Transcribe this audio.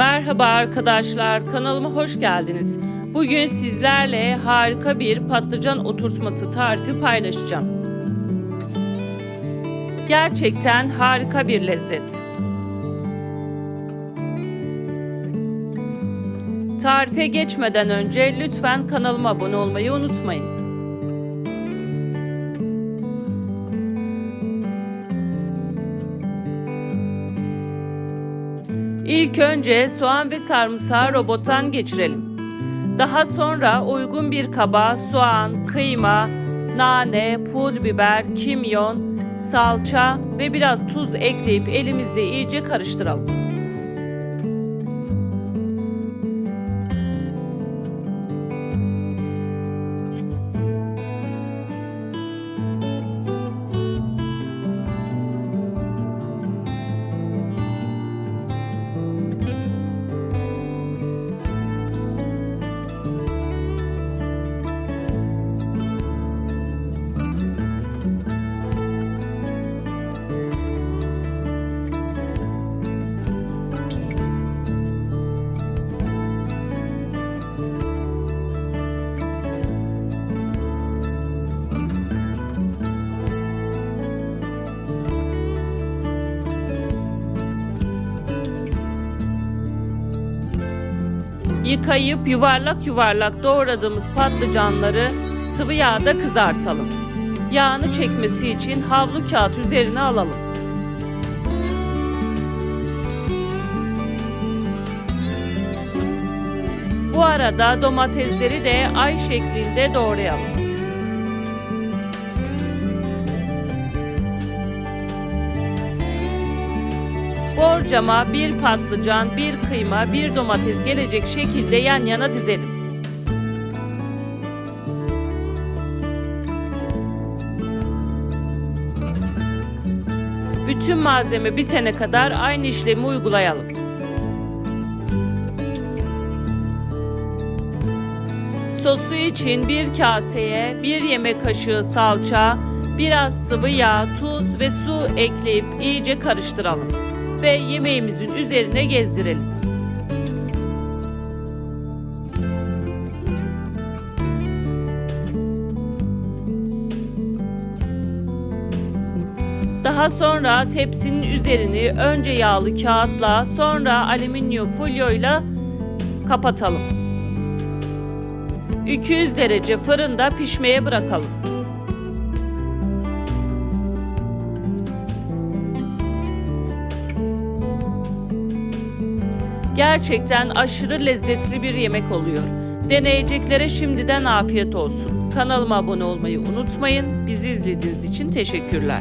Merhaba arkadaşlar, kanalıma hoş geldiniz. Bugün sizlerle harika bir patlıcan oturtması tarifi paylaşacağım. Gerçekten harika bir lezzet. Tarife geçmeden önce lütfen kanalıma abone olmayı unutmayın. İlk önce soğan ve sarımsağı robottan geçirelim. Daha sonra uygun bir kaba soğan, kıyma, nane, pul biber, kimyon, salça ve biraz tuz ekleyip elimizle iyice karıştıralım. Yıkayıp yuvarlak yuvarlak doğradığımız patlıcanları sıvı yağda kızartalım. Yağını çekmesi için havlu kağıt üzerine alalım. Bu arada domatesleri de ay şeklinde doğrayalım. Borcama bir patlıcan, bir kıyma, bir domates gelecek şekilde yan yana dizelim. Bütün malzeme bitene kadar aynı işlemi uygulayalım. Sosu için bir kaseye bir yemek kaşığı salça, biraz sıvı yağ, tuz ve su ekleyip iyice karıştıralım ve yemeğimizin üzerine gezdirelim. Daha sonra tepsinin üzerini önce yağlı kağıtla sonra alüminyum folyoyla kapatalım. 200 derece fırında pişmeye bırakalım. Gerçekten aşırı lezzetli bir yemek oluyor. Deneyeceklere şimdiden afiyet olsun. Kanalıma abone olmayı unutmayın. Bizi izlediğiniz için teşekkürler.